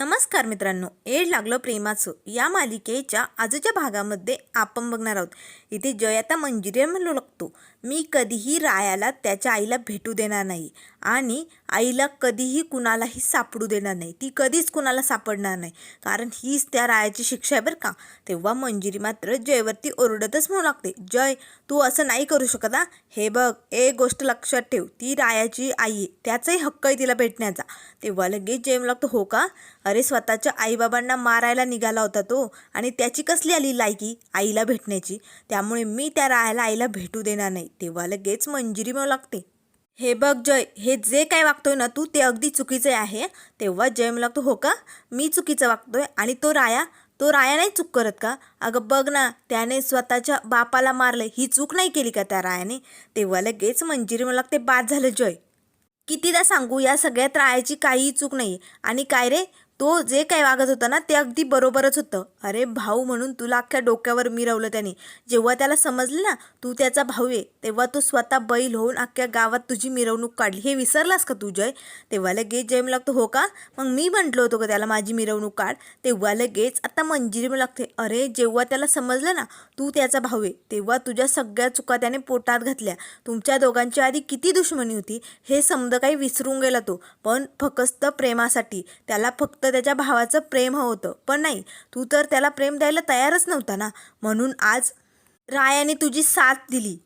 नमस्कार मित्रांनो एड लागलं प्रेमाचं. या मालिकेच्या आजच्या भागामध्ये आपण बघणार आहोत. इथे जय आता म्हणू लागतो. मी कधीही रायाला त्याच्या आईला भेटू देणार नाही आणि आईला कधीही कुणालाही सापडू देणार नाही. ती कधीच कुणाला सापडणार नाही. कारण हीच त्या रायाची शिक्षा आहे बरं का. तेव्हा मंजिरी मात्र जयवरती ओरडतच म्हणू लागते. जय तू असं नाही करू शकत हा. हे बघ एक गोष्ट लक्षात ठेव. ती रायाची आई आहे त्याचाही हक्क आहे तिला भेटण्याचा तेव्हा लगेच जय लागतो हो का? अरे स्वतःच्या आईबाबांना मारायला निघाला होता तो आणि त्याची कसली आली लायकी? आईला भेटण्याची. त्यामुळे मी त्या रायाला आईला भेटू देणार नाही. तेव्हा लगेच मंजिरी मला लागते. हे बघ जय हे जे काय वागतोय ना तू ते अगदी चुकीचं आहे. तेव्हा जय म्हणू लागतो हो का? मी चुकीचं वागतोय आणि तो राया तो राया नाही चूक करत का? अगं बघ ना त्याने स्वतःच्या बापाला मारलं ही चूक नाही केली का त्या रायाने? तेव्हा लगेच मंजिरी मला लागते बाद झालं जय. कितीदा सांगू या सगळ्यात रायाची काहीही चूक नाही. आणि काय रे? तो जे काही वागत होता ना ते अगदी बरोबरच होतं. अरे भाऊ म्हणून तुला अख्ख्या डोक्यावर मिरवलं त्याने. जेव्हा त्याला समजलं ना तू त्याचा भाऊ आहे तेव्हा तो स्वतः बैल होऊन अख्ख्या गावात तुझी मिरवणूक काढली. हे विसरलास का तू जय? तेव्हा लगेच जय लागतो हो का? मग मी म्हटलं होतं का त्याला माझी मिरवणूक काढ? तेव्हा लगेच आता मंजिरी लागते अरे जेव्हा त्याला समजलं ना तू त्याचा भाऊ आहे तेव्हा तुझ्या सगळ्या चुका त्याने पोटात घातल्या. तुमच्या दोघांची आधी किती दुश्मनी होती हे समजा काही विसरून गेला तो पण फक्त प्रेमासाठी. त्याला फक्त त्याच्या भावाचं प्रेम हवं होतं. पण नाही तू तर त्याला प्रेम द्यायला तयारच नव्हता ना. म्हणून आज रायाने तुझी साथ दिली.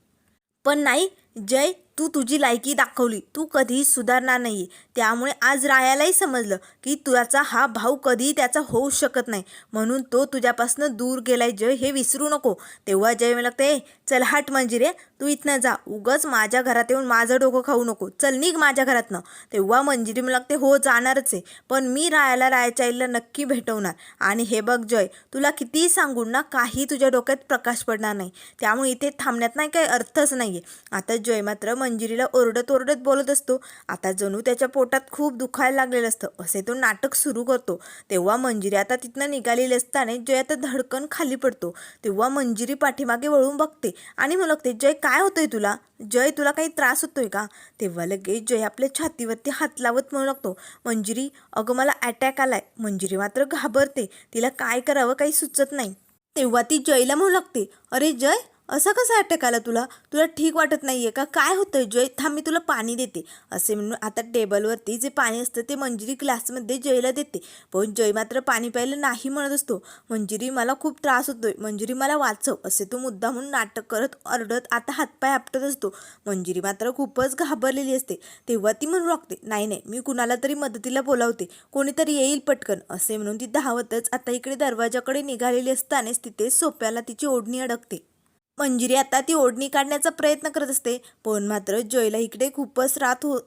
पण नाही जय तू तुझी लायकी दाखवली. तू कधीही सुधारणार नाही त्यामुळे आज रायालाही समजलं की तुझा हा भाऊ कधीही त्याचा होऊ शकत नाही. म्हणून तो तुझ्यापासून दूर गेलाय जय हे विसरू नको. तेव्हा जय मला ते चल हट मंजिरे तू इथनं जा. उगच माझ्या घरात येऊन माझं डोकं खाऊ नको. चल निघ माझ्या घरातनं. तेव्हा मंजिरी मला लागते हो जाणारच आहे. पण मी रायाला रायाच्या आईला नक्की भेटवणार. आणि हे बघ जय तुला कितीही सांगून ना काही तुझ्या डोक्यात प्रकाश पडणार नाही. त्यामुळे इथे थांबण्यात नाही काही अर्थच नाही आहे आता जय मात्र मंजिरीला ओरडत ओरडत बोलत असतो. आता जणू त्याच्या पोटात खूप दुखायला लागलेलं असतं. असे तो नाटक सुरू करतो. तेव्हा मंजिरी आता तिथनं निघालेली असताना जय आता धडकन खाली पडतो. तेव्हा मंजिरी पाठीमागे वळून बघते. आणि मुलगते जय काय होतंय तुला? जय तुला काही त्रास होतोय का? तेव्हा लगेच जय आपल्या छातीवरती हात लावत म्हणू लागतो. मंजिरी अगं मला अटॅक आलाय. मंजिरी मात्र घाबरते. तिला काय करावं काही सुचत नाही. तेव्हा ती जयला म्हणू लागते अरे जय असा कसा अटॅक आला तुला? तुला ठीक वाटत नाही आहे का? काय होतंय जय? थांब मी तुला पाणी देते. असे म्हणून आता टेबलवरती जे पाणी असतं ते मंजिरी ग्लासमध्ये जयला देते. पण जय मात्र पाणी प्यायला नाही म्हणत असतो. मंजिरी मला खूप त्रास होतोय. मंजिरी मला वाचव. असे तो मुद्दा म्हणून नाटक करत ओरडत आता हातपाय आपटत असतो. मंजिरी मात्र खूपच घाबरलेली असते. तेव्हा ती म्हणू लागते नाही नाही मी कुणाला तरी मदतीला बोलावते. कोणीतरी येईल पटकन. असे म्हणून ती धावतच आता इकडे दरवाजाकडे निघालेली असतानाच तिथे सोप्याला तिची ओढणी अडकते. मंजिरी आता ती ओढणी काढण्याचा प्रयत्न करत असते. पण मात्र जयला इकडे खूपच रात हो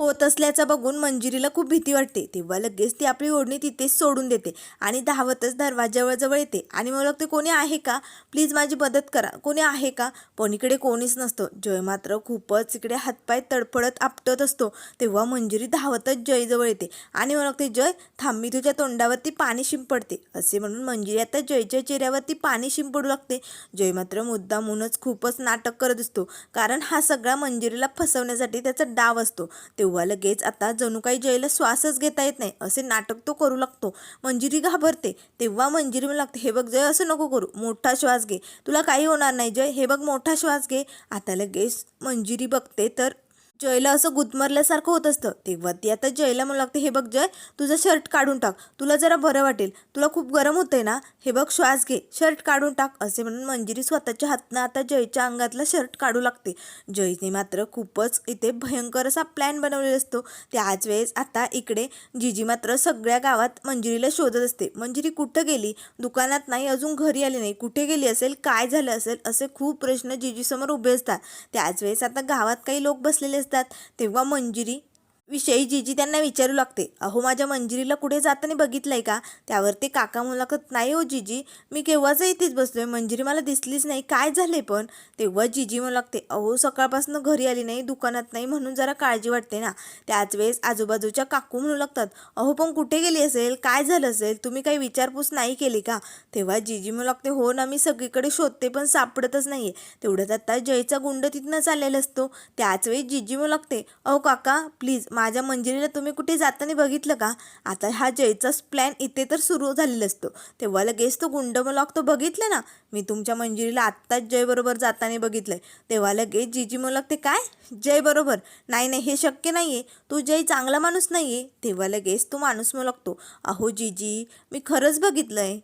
होत असल्याचं बघून मंजिरीला खूप भीती वाटते. तेव्हा लगेच ती आपली ओढणी तिथेच सोडून देते आणि धावतच दरवाजावर जवळ येते. आणि मग लागते कोणी आहे का? प्लीज माझी मदत करा. कोणी आहे का? पण इकडे कोणीच नसतं. जय मात्र खूपच इकडे हातपाय तडफडत आपटत असतो. तेव्हा मंजिरी धावतच जयजवळ येते. आणि मग लागते जय थांबी तुझ्या तोंडावरती पाणी शिंपडते. असे म्हणून मंजिरी आता जयच्या चेहऱ्यावरती पाणी शिंपडू लागते. जय मात्र मुद्दामूनच खूपच नाटक करत असतो. कारण हा सगळा मंजिरीला फसवण्यासाठी त्याचा डाव असतो. तेव्हा लगेच आता जणू काही जयला श्वासच घेता येत नाही. असे नाटक तो करू लागतो. मंजिरी घाबरते. तेव्हा मंजिरी मला लागते हे बघ जय असं नको करू. मोठा श्वास घे. तुला काही होणार नाही जय. हे बघ मोठा श्वास घे. आता लगेच मंजिरी बघते तर जयला असं गुदमरल्यासारखं होत असतं. तेव्हा ती आता जयला म्हणू लागते हे बघ जय तुझं शर्ट काढून टाक. तुला जरा बरं वाटेल. तुला खूप गरम होतंय ना? हे बघ श्वास घे. शर्ट काढून टाक असे म्हणून मंजिरी स्वतःच्या हातनं आता जयच्या अंगातला शर्ट काढू लागते. जयने मात्र खूपच इथे भयंकर असा प्लॅन बनवलेला असतो. त्याच वेळेस आता इकडे जिजी मात्र सगळ्या गावात मंजिरीला शोधत असते. मंजिरी कुठं गेली? दुकानात नाही अजून घरी आली नाही. कुठे गेली असेल? काय झालं असेल? असे खूप प्रश्न जिजीसमोर उभे असतात. त्याच वेळेस आता गावात काही लोक बसलेले असतात. तेव्हा मंजिरी विषयी जीजी त्यांना विचारू लागते. अहो माझ्या मंजिरीला कुठे जाताना बघितलंय का? त्यावर ते काका मुलाखत नाही हो जीजी मी केव्हाच इथेच बसलोय मंजिरी मला दिसलीच नाही. काय झाले पण? तेव्हा जीजी म्हणू लागते अहो सकाळपासून घरी आली नाही दुकानात नाही म्हणून जरा काळजी वाटते ना. त्याच वेळेस आजूबाजूच्या काकू म्हणू लागतात अहो पण कुठे गेली असेल? काय झालं असेल? तुम्ही काही विचारपूस नाही केली का? तेव्हा जीजी म्हणू लागते हो ना मी सगळीकडे शोधते पण सापडतच नाहीये. तेवढ्यात आता जयचा गुंड तिथनं चाललेला असतो. त्याच वेळेस जीजी म्हणू लागते अहो काका प्लीज माझ्या मंजिरीला तुम्ही कुठे जाताना बघितलं का? आता हा जयचाच प्लॅन इथे तर सुरू झालेला असतो. तेव्हा लगेच तो गुंडमलॉक तो बघितलं ना? मी तुमच्या मंजिरीला आत्ताच जयबरोबर जाताना बघितलंय. तेव्हा लगेच जीजी मलॉक ते काय? जय बरोबर? नाही नाही हे शक्य नाही आहे तू जय चांगला माणूस नाही आहे तेव्हा लगेच तो माणूस मलकतो. अहो जीजी मी खरंच बघितलं आहे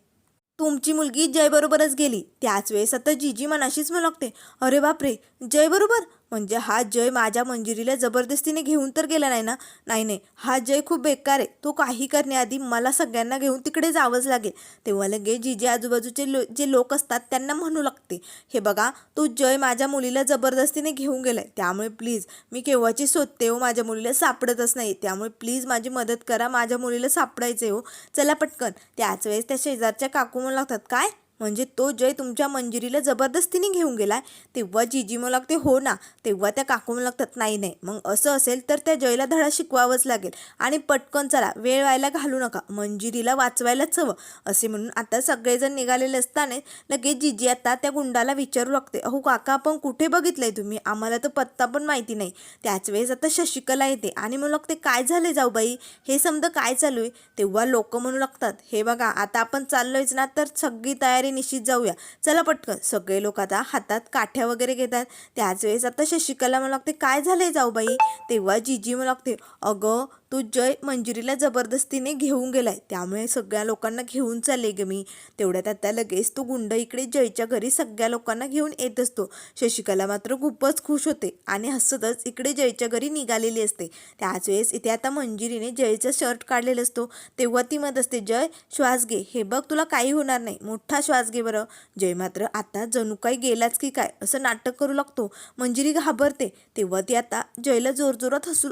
तुमची मुलगी जयबरोबरच गेली. त्याच वेळेस आता जीजी मनाशीच लागते अरे बापरे! जय बरोबर? म्हणजे हा जय माझ्या मंजिरीला जबरदस्तीने घेऊन तर गेला नाही ना? नाही नाही. हा जय खूप बेकार आहे. तो काही करण्याआधी मला सगळ्यांना घेऊन तिकडे जावंच लागेल. तेव्हा लगे जिजे आजूबाजूचे लो जे लोक असतात त्यांना म्हणू लागते. हे बघा तो जय माझ्या मुलीला जबरदस्तीने घेऊन गेलाय. त्यामुळे प्लीज मी केव्हाची शोधते हो? माझ्या मुलीला सापडतच नाही. त्यामुळे प्लीज माझी मदत करा. माझ्या मुलीला सापडायचे हो? चला पटकन. त्याच वेळेस त्या शेजारच्या काकू म्हणू लागतात. काय? म्हणजे तो जय तुमच्या मंजिरीला जबरदस्तीने घेऊन गेलाय. तेव्हा जीजी मग लागते हो ना. तेव्हा त्या काकू म्हणू लागतात नाही नाही. मग असं असेल तर त्या जयला धडा शिकवावंच लागेल. आणि पटकन चला वेळ व्हायला घालू नका. मंजिरीला वाचवायलाच हवं. असे म्हणून आता सगळेजण निघालेले असताना लगेच जीजी आता त्या गुंडाला विचारू लागते अहो काका आपण कुठे बघितलंय तुम्ही? आम्हाला तर पत्ता पण माहिती नाही. त्याच वेळेस आता शशिकला येते आणि म्हणू लागते काय झाले जाऊ बाई हे समजा काय चालू आहे? तेव्हा लोक म्हणू लागतात हे बघा आता आपण चाललोयच ना तर सगळी तयारी निश्चित जाऊया. चला पटकन. सगळे लोक आता हातात काठ्या वगैरे घेतात. त्याच वेळेस आता शशिकला मला लागते काय झालंय जाऊ बाई तेव्हा जीजी मला लागते अगं तो जय मंजिरीला जबरदस्तीने घेऊन गेलाय. त्यामुळे सगळ्या लोकांना घेऊन चालले ग मी. तेवढ्यात आता लगेच तो गुंड इकडे जयच्या घरी सगळ्या लोकांना घेऊन येत असतो. शशिकला मात्र खूपच खुश होते आणि हसतच इकडे जयच्या घरी निघालेली असते. त्याच वेळेस इथे आता मंजिरीने जयचा शर्ट काढलेला असतो. तेव्हा ती मत असते जय श्वास घे. हे बघ तुला काही होणार नाही. मोठा श्वास घे बरं. जय मात्र आता जणू काही गेलाच की काय? असं नाटक करू लागतो. मंजिरी घाबरते. तेव्हा ती आता जयला जोरजोरात हसू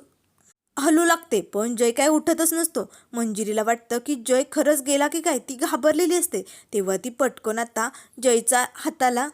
हलू लागते. पण जय काय उठतच नसतो. मंजिरीला वाटतं की जय खरंच गेला की काय? ती घाबरलेली असते. तेव्हा ती पटकन आता जयचा हाताला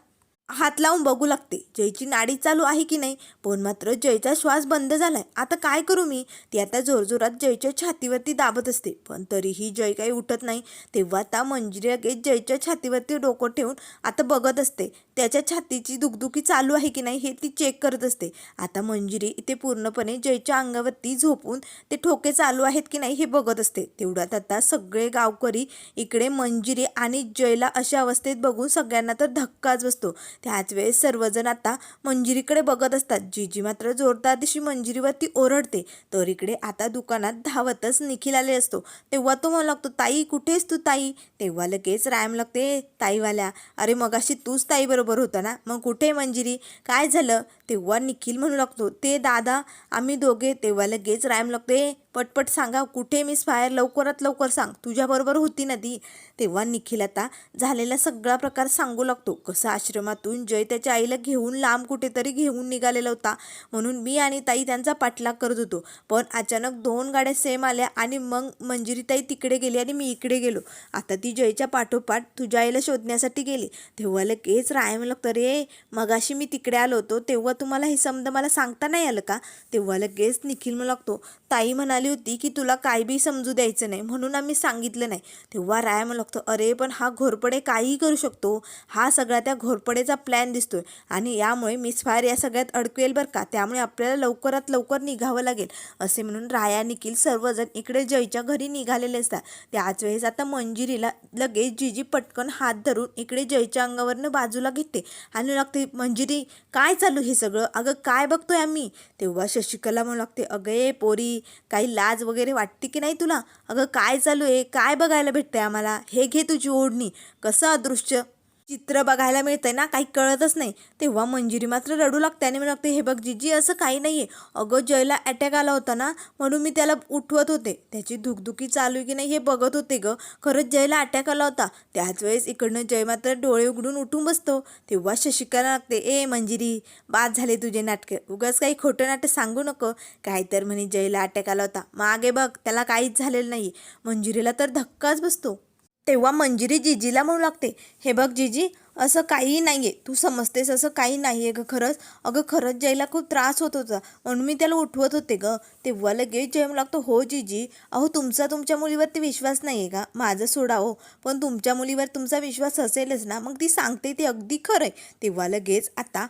हात लावून बघू लागते जयची नाडी चालू आहे की नाही? पण मात्र जयचा श्वास बंद झालाय. आता काय करू मी? ती आता जोरजोरात जयच्या छातीवरती दाबत असते. पण तरीही जय काही उठत नाही. तेव्हा आता मंजिरी लगेच जयच्या छातीवरती डोकं ठेवून आता बघत असते. त्याच्या छातीची दुखदुखी चालू आहे की नाही हे ती चेक करत असते. आता मंजिरी इथे पूर्णपणे जयच्या अंगावरती झोपून ते ठोके चालू आहेत की नाही हे बघत असते. तेवढ्यात आता सगळे गावकरी इकडे मंजिरी आणि जयला अशा अवस्थेत बघून सगळ्यांना तर धक्काच बसतो. त्याच वेळेस सर्वजण आता मंजिरीकडे बघत असतात. जीजी मात्र जोरदार दिशी मंजिरीवरती ओरडते. तर इकडे आता दुकानात धावतच निखिल आले असतो. तेव्हा तो म्हणू लागतो ताई कुठेस तू ताई? तेव्हा लगेच रॅम लागते ताईवाल्या अरे मगाशी तूच ताई बरोबर होता ना? मग कुठे मंजिरी? काय झालं? तेव्हा निखिल म्हणू लागतो ते दादा आम्ही दोघे. तेव्हा लगेच रॅम लागते पटपट सांगा कुठे मिस फायर लवकरात लवकर सांग. तुझ्याबरोबर होती ना ती. तेव्हा निखिल आता झालेला सगळा प्रकार सांगू लागतो. कसं आश्रमातून जय त्याच्या आईला घेऊन लांब कुठेतरी घेऊन निघालेला होता. म्हणून मी आणि ताई त्यांचा पाठलाग करत होतो. पण अचानक दोन गाड्या सेम आल्या आणि मग मंजिरी ताई तिकडे गेली आणि मी इकडे गेलो. आता ती जयच्या पाठोपाठ तुझ्या आईला शोधण्यासाठी गेली. तेव्हा लगेच राय लागतं रे मगाशी मी तिकडे आलो होतो. तेव्हा तुम्हाला हे समज मला सांगता नाही आलं का? तेव्हा लगेच निखिल मला लागतो ताई म्हणाली होती की तुला काय बी समजू द्यायचं नाही म्हणून आम्ही सांगितलं नाही. तेव्हा राया मला लागतो अरे पण हा घोरपडे काहीही करू शकतो. हा सगळा त्या घोरपडेचा प्लॅन दिसतोय. आणि यामुळे मिस फायर या सगळ्यात अडकवेल बरं का? त्यामुळे आपल्याला लवकरात लवकर निघावं लागेल. असे म्हणून राया निखिल सर्वजण इकडे जयच्या घरी निघालेले असतात. त्याच वेळेस आता मंजिरीला लगेच जीजी पटकन हात धरून इकडे जयच्या अंगावरनं बाजूला घेते. आणि लागते मंजिरी काय चालू हे सगळं? अगं काय बघतोय आम्ही? तेव्हा शशिकला म्हणू लागते अगं ए पोरी काही लाज वगैरे वाटते की नाही तुला? अगं काय चालू आहे? काय बघायला भेटतंय आम्हाला? हे घे तुझी ओढणी. कसं अदृश्य? चित्र बघायला मिळतंय ना काही कळतच नाही. तेव्हा मंजिरी मात्र रडू लागते आणि म्हणू लागते हे बघ जीजी असं काही नाही आहे अगं जयला अटॅक आला होता ना म्हणून मी त्याला उठवत होते. त्याची धुकधुकी चालू आहे की नाही हे बघत होते ग. खरंच जयला अटॅक आला होता. त्याच वेळेस इकडनं जय मात्र डोळे उघडून उठून बसतो. तेव्हा शशिकाला लागते ए मंजिरी बाद झाले तुझे नाटकं. उगाच काही खोटं नाटक सांगू नको. काय तर म्हणे जयला अटॅक आला होता. मागे बघ त्याला काहीच झालेलं नाही मंजिरीला तर धक्काच बसतो. तेव्हा मंजिरी जिजीला म्हणू लागते हे बघ जिजी असं काहीही नाही आहे तू समजतेस असं काही नाही आहे ग खरंच. अगं खरंच जयला खूप त्रास होत होता. म्हणून मी त्याला उठवत होते ग. तेव्हा लगेच जय लागतो हो जीजी अहो तुमचा तुमच्या मुलीवरती विश्वास नाही आहे का? माझं सोडा हो. पण तुमच्या मुलीवर तुमचा विश्वास असेलच ना मग ती सांगते ते अगदी खरं आहे तेव्हा लगेच आता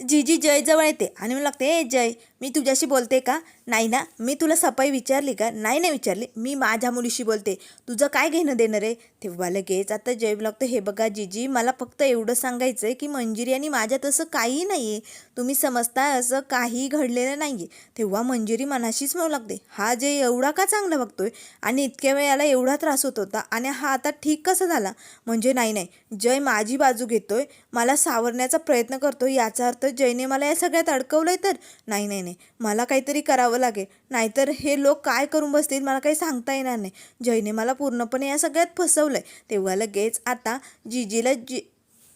जीजी जयजवळ येते आणि मला लागते ए जय मी तुझ्याशी बोलते का? नाही ना. मी तुला सफाई विचारली का? नाही नाही विचारली. मी माझ्या मुलीशी बोलते. तुझं काय घेणं देणं रे? तेव्हा लगेच आता जय लागतं हे बघा जीजी मला फक्त एवढं सांगायचं आहे की मंजिरी आणि माझ्यात असं काही नाही आहे तुम्ही समजता असं काही घडलेलं नाही आहे तेव्हा मंजिरी मनाशीच म्हणू लागते. हा जे एवढा का चांगला बघतोय? आणि इतक्या वेळाला एवढा त्रास होत होता आणि हा आता ठीक कसा झाला? म्हणजे नाही नाही. जय माझी बाजू घेतोय. मला सावरण्याचा प्रयत्न करतोय याचा अर्थ जयने मला या सगळ्यात अडकवलंय तर? नाही नाही. नाही. मला काहीतरी करावं लागेल. नाहीतर हे लोक काय करून बसतील मला काही सांगता येणार नाही. जयने मला पूर्णपणे या सगळ्यात फसवलं आहे तेव्हा लगेच आता जिजीला जी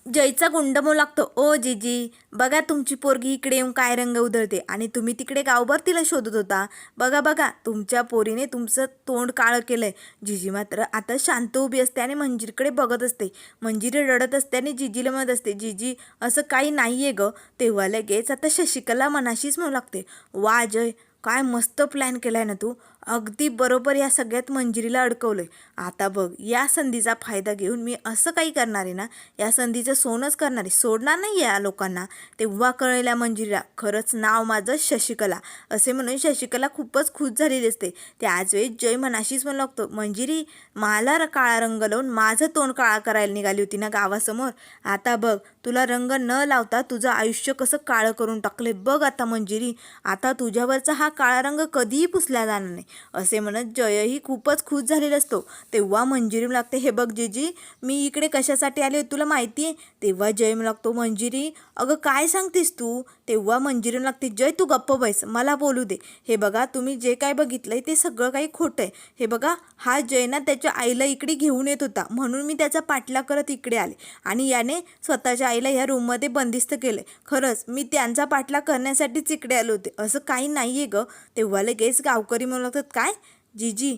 जयचा गुंड म्हणू लागतो. ओ जीजी बघा तुमची पोरगी इकडे येऊन काय रंग उधळते आणि तुम्ही तिकडे गावभर तिला शोधत होता. बघा बघा तुमच्या पोरीने तुमचं तोंड काळं केलंय. जिजी मात्र आता शांत उभी असते आणि मंजिरीकडे बघत असते. मंजिरी रडत असते आणि जिजीला म्हणत असते जीजी असं काही नाही आहे गं तेव्हा लगेच आता शशिकला मनाशीच म्हणू लागते वा जय काय मस्त प्लॅन केला आहे ना तू. अगदी बरोबर या सगळ्यात मंजिरीला अडकवलं आहे आता बघ या संधीचा फायदा घेऊन मी असं काही करणार आहे ना या संधीचं सोनच करणार आहे. सोडणार नाही या लोकांना. तेव्हा कळलेल्या मंजिरीला खरंच नाव माझं शशिकला. असे म्हणून शशिकला खूपच खुश झालेली असते. त्याच वेळी जय मनाशीच म्हणू लागतो मंजिरी मला र- काळा रंग लावून माझं तोंड काळा करायला निघाली होती ना गावासमोर? आता बघ तुला रंग न लावता तुझं आयुष्य कसं काळं करून टाकले बघ आता मंजिरी. आता तुझ्यावरचा हा काळा रंग कधीही पुसला जाणार नाही. असे म्हणत जयही खूपच खुश झालेला असतो. तेव्हा मंजिरी लागते हे बघ जीजी मी इकडे कशासाठी आले तुला माहिती आहे? तेव्हा जय लागतो मंजिरी अगं काय सांगतेस तू? तेव्हा मंजिरी लागते जय तू गप्प बैस मला बोलू दे. हे बघा तुम्ही जे काय बघितलंय ते सगळं काही खोटं आहे. हे बघा हा जय ना त्याच्या आईला इकडे घेऊन येत होता. म्हणून मी त्याचा पाठला करत इकडे आले. आणि याने स्वतःच्या आईला ह्या रूममध्ये बंदिस्त केलं खरंच मी त्यांचा पाठला करण्यासाठीच इकडे आले होते. असं काही नाही आहे गं. तेव्हा लगेच गावकरी म्हणू लागतात काय? जीजी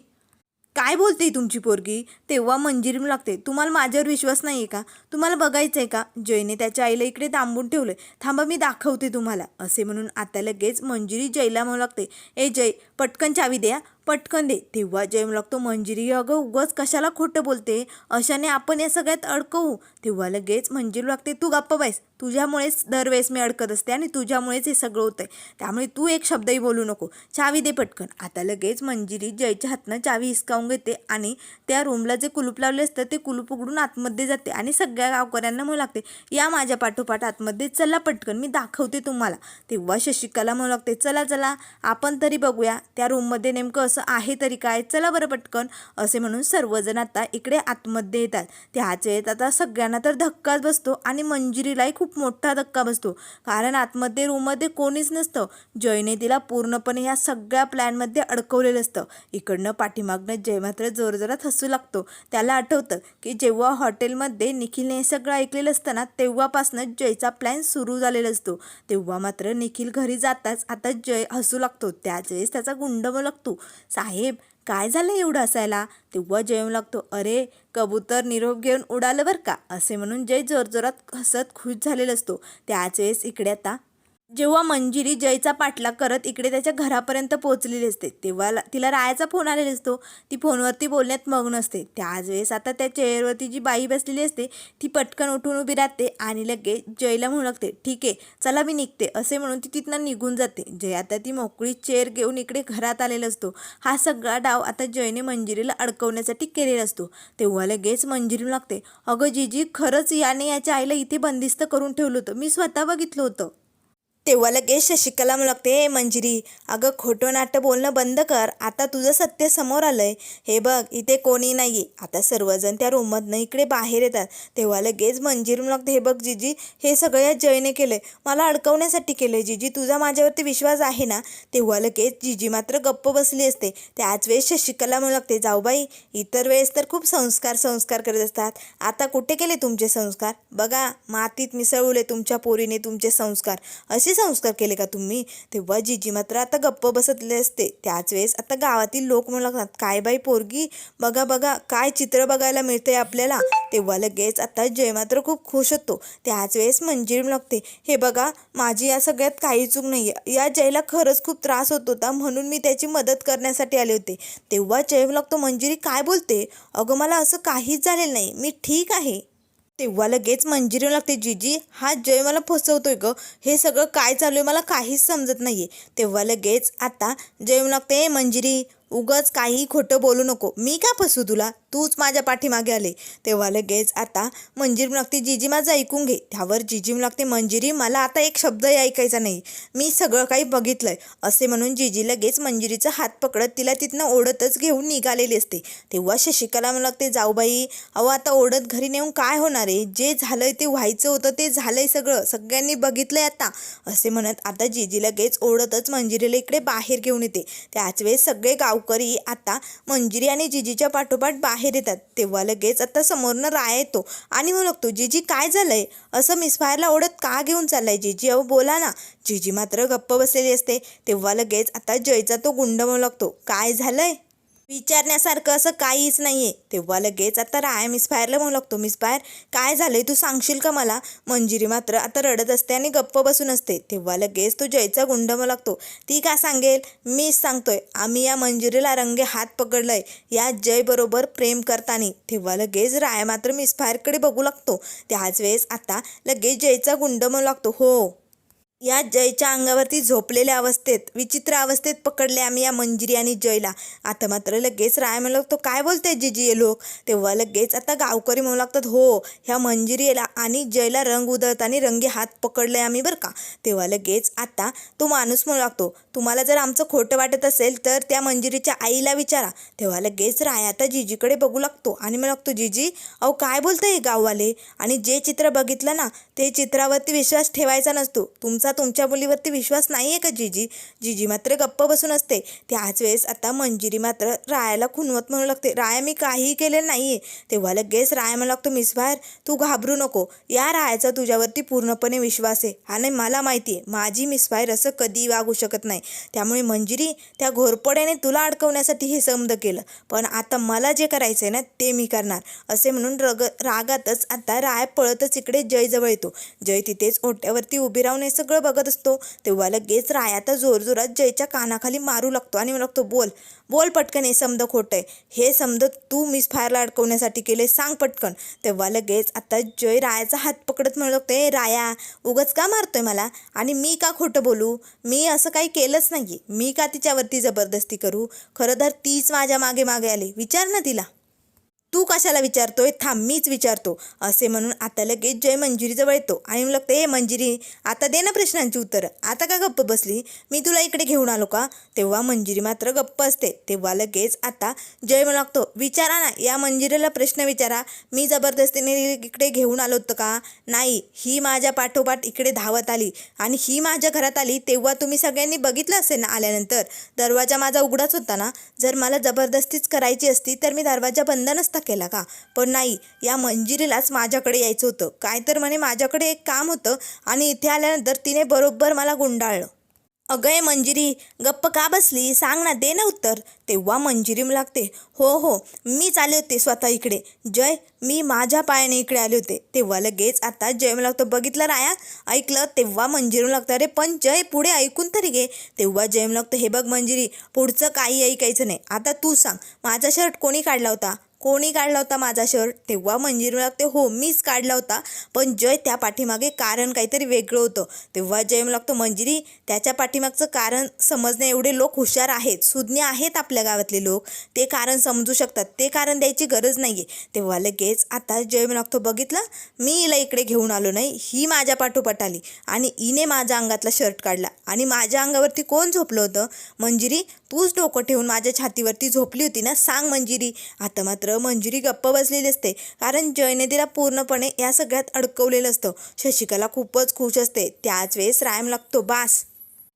काय बोलते तुमची पोरगी? तेव्हा मंजिरी लागते. तुम्हाला माझ्यावर विश्वास नाही आहे का? तुम्हाला बघायचं आहे का? जयने त्याच्या आईला इकडे थांबून ठेवलं थांबा मी दाखवते तुम्हाला. असे म्हणून आता लगेच मंजिरी जयला म्हणू लागते. ए जय पटकन चावी द्या. पटकन दे. तेव्हा जयम लागतो मंजिरी अगं उगच कशाला खोटं बोलते? अशाने आपण या सगळ्यात अडकवू. तेव्हा लगेच मंजिरी लागते तू गप्प बाईस तुझ्यामुळेच दरवेळेस मी अडकत असते आणि तुझ्यामुळेच हे सगळं होतं आहे त्यामुळे तू एक शब्दही बोलू नको. चावी दे पटकन. आता लगेच मंजिरी जयच्या हातनं चावी हिसकावून घेते आणि त्या रूमला जे कुलूप लावले असतं ते कुलूप उघडून आतमध्ये जाते आणि सगळ्या गावकऱ्यांना म्हणू लागते या माझ्या पाठोपाठ आतमध्ये चला पटकन मी दाखवते तुम्हाला. तेव्हा शशिकाला म्हणू लागते चला चला आपण तरी बघूया. त्या रूममध्ये नेमकं असं आहे तरी काय? चला बरं पटकन असे म्हणून सर्वजण आता इकडे आतमध्ये येतात. त्याच वेळेत आता सगळ्यांना तर धक्काच बसतो आणि मंजिरीलाही खूप मोठा धक्का बसतो. कारण आतमध्ये रूममध्ये कोणीच नसतं. जयने तिला पूर्णपणे ह्या सगळ्या प्लॅनमध्ये अडकवलेलं असतं. इकडनं पाठीमागनं जय मात्र जोरजोरात हसू लागतो. त्याला आठवतं की जेव्हा हॉटेलमध्ये निखिलने हे सगळं ऐकलेलं असतं ना तेव्हापासनं जयचा प्लॅन सुरू झालेला असतो. तेव्हा मात्र निखिल घरी जाताच आता जय हसू लागतो. त्याच वेळेस त्याचा गुंडम लागतो. साहेब काय झालं एवढं असायला? तेव्हा जय लागतो अरे कबूतर निरोप घेऊन उडालं बरं का? असे म्हणून जय जोरजोरात हसत खुश झालेला असतो. त्याच वेळेस इकडे आता जेव्हा मंजिरी जयचा पाठलाग करत इकडे त्याच्या घरापर्यंत पोहोचलेली असते तेव्हा तिला रायाचा फोन आलेला असतो. ती फोनवरती बोलण्यात मग्न असते. त्याच वेळेस आता त्या चेअरवरती जी बाई बसलेली असते ती पटकन उठून उभी राहते आणि लगेच जयला म्हणू लागते ठीक आहे चला मी निघते असे म्हणून ती तिथनं निघून जाते. जय आता ती मोकळी चेअर घेऊन इकडे घरात आलेला असतो. हा सगळा डाव आता जयने मंजिरीला अडकवण्यासाठी केलेला असतो. तेव्हा लगेच मंजिरी लागते अगं जीजी खरंच याने याच्या आईला इथे बंदिस्त करून ठेवलं होतं. मी स्वतः बघितलं होतं. तेव्हा लगेच शशिकला म्हणू लागते हे मंजिरी अगं खोटं नाटं बोलणं बंद कर. आता तुझं सत्य समोर आलंय. हे बघ इथे कोणी नाही आता सर्वजण त्या रूममधनं इकडे बाहेर येतात. तेव्हा लगेच मंजिरी म्हणते लागते हे बघ जिजी हे सगळं जयने केलंय. मला अडकवण्यासाठी केलंय जिजी. तुझा माझ्यावरती विश्वास आहे ना? तेव्हा लगेच जिजी मात्र गप्प बसली असते. त्याच वेळेस शशिकला म्हणू लागते जाऊ बाई इतर वेळेस तर खूप संस्कार संस्कार करत असतात. आता कुठे केले तुमचे संस्कार? बघा मातीत मिसळवले तुमच्या पोरीने तुमचे संस्कार. असे संस्कार केले का तुम्ही? तेव्हा जीजी मात्र आता गप्प बसतले असते. त्याच वेळेस आता गावातील लोक म्हणू लागतात काय बाई पोरगी? बघा बघा काय चित्र बघायला मिळते आपल्याला? तेव्हा लगेच आता जय मात्र खूप खुश होतो. त्याच वेळेस मंजिरी लागते हे बघा माझी या सगळ्यात काही चूक नाही आहे या जयला खरंच खूप त्रास होत होता म्हणून मी त्याची मदत करण्यासाठी आले होते. तेव्हा जय लागतो मंजिरी काय बोलते? अगं मला असं काहीच झालेलं नाही. मी ठीक आहे. तेव्हा लगेच मंजिरी लागते. जीजी हा जय मला फसवतोय ग. हे सगळं काय चालू आहे मला काहीच समजत नाही आहे तेव्हा लगेच आता जय लागते मंजिरी. उगच काही खोटं बोलू नको. मी का फसू तुला? तूच माझ्या पाठीमागे आले. तेव्हा लगेच आता मंजिरी लागते जीजी माझं ऐकून घे. त्यावर जीजी लागते मंजिरी मला आता एक शब्दही ऐकायचा नाही. मी सगळं काही बघितलंय. असे म्हणून जीजी लगेच मंजिरीचा हात पकडत तिला तिथनं ओढतच घेऊन निघालेली असते. तेव्हा शशिकला म्हणू लागते जाऊ बाई अहो आता ओढत घरी नेऊन काय होणार आहे? जे झालंय ते व्हायचं होतं ते झालंय सगळं. सगळ्यांनी बघितलंय आता. असे म्हणत आता जीजी लगेच ओढतच मंजिरीला इकडे बाहेर घेऊन येते. त्याच वेळेस सगळे गाव गावकरी आता मंजिरी आणि जिजीच्या पाठोपाठ बाहेर येतात. तेव्हा लगेच आता समोरनं राया येतो आणि म्हणू लागतो जिजी काय झालंय? असं मिसफायरला ओढत का घेऊन चाललाय? जिजी अहो बोला ना. जिजी मात्र गप्प बसलेली असते. तेव्हा लगेच आता जयचा तो गुंड म्हणू लागतो काय झालंय? विचारण्यासारखं असं काहीच नाहीये. तेव्हा लगेच आता राया मिसफायरला म्हणू लागतो मिसफायर काय झालंय? तू सांगशील का मला? मंजिरी मात्र आता रडत असते आणि गप्प बसून असते. तेव्हा लगेच तो जयचा गुंड म्हणू लागतो ती का सांगेल? मीच सांगतोय. आम्ही या मंजिरीला रंगे हात पकडलंय. या जयबरोबर प्रेम करताना. तेव्हा लगेच राया मात्र मिसफायरकडे बघू लागतो. त्याच वेळेस आता लगेच जयचा गुंड म्हणू लागतो हो या जयच्या अंगावरती झोपलेल्या अवस्थेत विचित्र अवस्थेत पकडले आम्ही या मंजिरी आणि जयला. आता मात्र लगेच राय म्हणू लागतो काय बोलते जिजी हे लोक? तेव्हा लगेच आता गावकरी म्हणू लागतात हो ह्या मंजिरीला आणि जयला रंग उधळताना रंगी हात पकडले आम्ही बरं का? तेव्हा लगेच आता तो माणूस म्हणू लागतो तुम्हाला जर आमचं खोटं वाटत असेल तर त्या मंजिरीच्या आईला विचारा. तेव्हा लगेच राय आता जिजीकडे बघू लागतो आणि म्हणू लागतो जिजी अहो काय बोलतं हे गाववाले? आणि जे चित्र बघितलं ना ते चित्रावरती विश्वास ठेवायचा नसतो. तुमचा तुमच्या मुलीवरती विश्वास नाही आहे का जीजी? जीजी मात्र गप्प बसून असते. त्याच वेळेस आता मंजिरी मात्र रायाला खुनवत म्हणू लागते. राया मी काहीही केलेलं नाही आहे तेव्हा लगेच राया म्हणू लागतो मिस बाहेर तू घाबरू नको. या रायाचा तुझ्यावरती पूर्णपणे विश्वास आहे. आणि मला माहिती आहे माझी मिस बाहेर असं कधीही वागू शकत नाही. त्यामुळे मंजिरी त्या घोरपड्याने तुला अडकवण्यासाठी हे समद केलं. पण आता मला जे करायचं आहे ना ते मी करणार. असे म्हणून रग रागातच आता राय पळतच इकडे जयजवळ येतो. जय तिथेच ओट्यावरती उभी राहून हे सगळं बघत असतो. तेव्हा लगेच राया तर जोरजोरात जयच्या कानाखाली मारू लागतो आणि लागतो बोल बोल पटकन हे समद खोटं आहे. हे समद तू मिस फायरला अडकवण्यासाठी केले सांग पटकन. तेव्हा लगेच आता जय रायाचा हात पकडत म्हणू लागतो ए राया उगच का मारतोय मला? आणि मी का खोटं बोलू? मी असं काही केलंच नाही मी का तिच्यावरती जबरदस्ती करू? खरं तर तीच माझ्या मागे मागे आली. विचार ना तिला. तू कशाला विचारतोय? थांब मीच विचारतो. असे म्हणून आता लगेच जय मंजिरीजवळ येतो. आणि म्हणू लागतं ए मंजिरी आता दे ना प्रश्नांची उत्तरं. आता का गप्प बसली? मी तुला इकडे घेऊन आलो का? तेव्हा मंजिरी मात्र गप्प असते. तेव्हा लगेच आता जय म्हणू लागतो विचारा ना या मंजिरीला प्रश्न विचारा. मी जबरदस्तीने इकडे घेऊन आलो होतं का? नाही ही माझ्या पाठोपाठ इकडे धावत आली आणि ही माझ्या घरात आली तेव्हा तुम्ही सगळ्यांनी बघितलं असेल ना आल्यानंतर. दरवाजा माझा उघडाच होता ना. जर मला जबरदस्तीच करायची असती तर मी दरवाजा बंद नसता केला का? पण नाही या मंजिरीलाच माझ्याकडे यायचं होतं. काय तर म्हणे माझ्याकडे एक काम होतं आणि इथे आल्यानंतर तिने बरोबर मला गुंडाळलं. अगं मंजिरी गप्प का बसली? सांग ना दे ना उत्तर. तेव्हा मंजिरी लागते हो हो मीच आले होते स्वतः इकडे. जय मी माझ्या पायाने इकडे आले होते. तेव्हा लगेच आता जय मला बघितलं राया? ऐकलं? तेव्हा मंजिरी लागतं अरे पण जय पुढे ऐकून तरी घे. तेव्हा जय लागतं हे बघ मंजिरी पुढचं काही ऐकायचं नाही. आता तू सांग माझा शर्ट कोणी काढला होता? कोणी काढला होता माझा शर्ट? तेव्हा मंजिरी लागते हो मीच काढला होता. पण जय त्या पाठीमागे कारण काहीतरी वेगळं होतं. तेव्हा जय लागतो मंजिरी त्याच्या पाठीमागचं कारण समजणे एवढे लोक हुशार आहेत. सुज्ञ आहेत आपल्या गावातले लोक. ते कारण समजू शकतात. ते कारण द्यायची गरज नाही आहे तेव्हा लगेच आता जय लागतो बघितलं? मी हिला इकडे घेऊन आलो नाही. ही माझ्या पाठोपाठ आली आणि हिने माझ्या अंगातला शर्ट काढला आणि माझ्या अंगावरती कोण झोपलं होतं? मंजिरी तूच डोकं ठेवून माझ्या छातीवरती झोपली होती ना? सांग मंजिरी. आता मात्र मंजिरी गप्प बसलेली असते. कारण जयने तिला पूर्णपणे या सगळ्यात अडकवलेलं असतं. शशिकला खूपच खुश असते. त्याच वेळेस रायम लागतो. बास.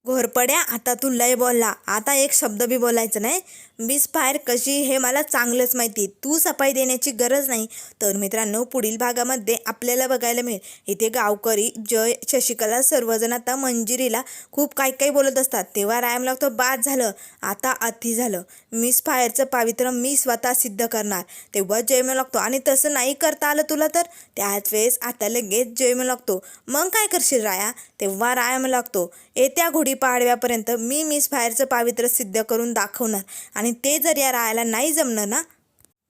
घोरपड्या आता तू लय बोलला. आता एक शब्द बी बोलायचं नाही. मिस फायर कशी हे मला चांगलंच माहिती तू सफाई देण्याची गरज नाही. तर मित्रांनो पुढील भागामध्ये आपल्याला बघायला मिळेल. इथे गावकरी जय शशिकला सर्वजण आता मंजिरीला खूप काही काही बोलत असतात. तेव्हा रायम लागतो बाद झालं. आता अति झालं. मिस फायरचं पावित्र्य मी स्वतः सिद्ध करणार. तेव्हा जयम लागतो आणि तसं नाही करता आलं तुला तर? त्याच वेळेस आता लगेच जयम लागतो मग काय करशील राया? तेव्हा रायम लागतो येत्या घोडी पाडव्यापर्यंत मी मिस फायरचं पावित्र्य सिद्ध करून दाखवणार. आणि ते जर या रायाला नाही जमलं ना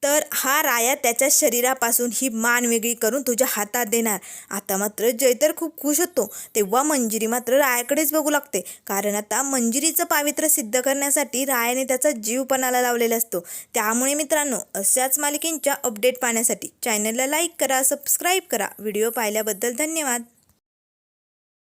तर हा राया त्याच्या शरीरापासून ही मान वेगळी करून तुझ्या हातात देणार. आता मात्र जय तर खूप खुश होतो. तेव्हा मंजिरी मात्र रायाकडेच बघू लागते. कारण आता मंजिरीचं पावित्र्य सिद्ध करण्यासाठी रायाने त्याचा जीव पणाला लावलेला असतो. त्यामुळे मित्रांनो अशाच मालिकेंच्या अपडेट पाहण्यासाठी चॅनलला लाईक करा सबस्क्राईब करा. व्हिडिओ पाहिल्याबद्दल धन्यवाद.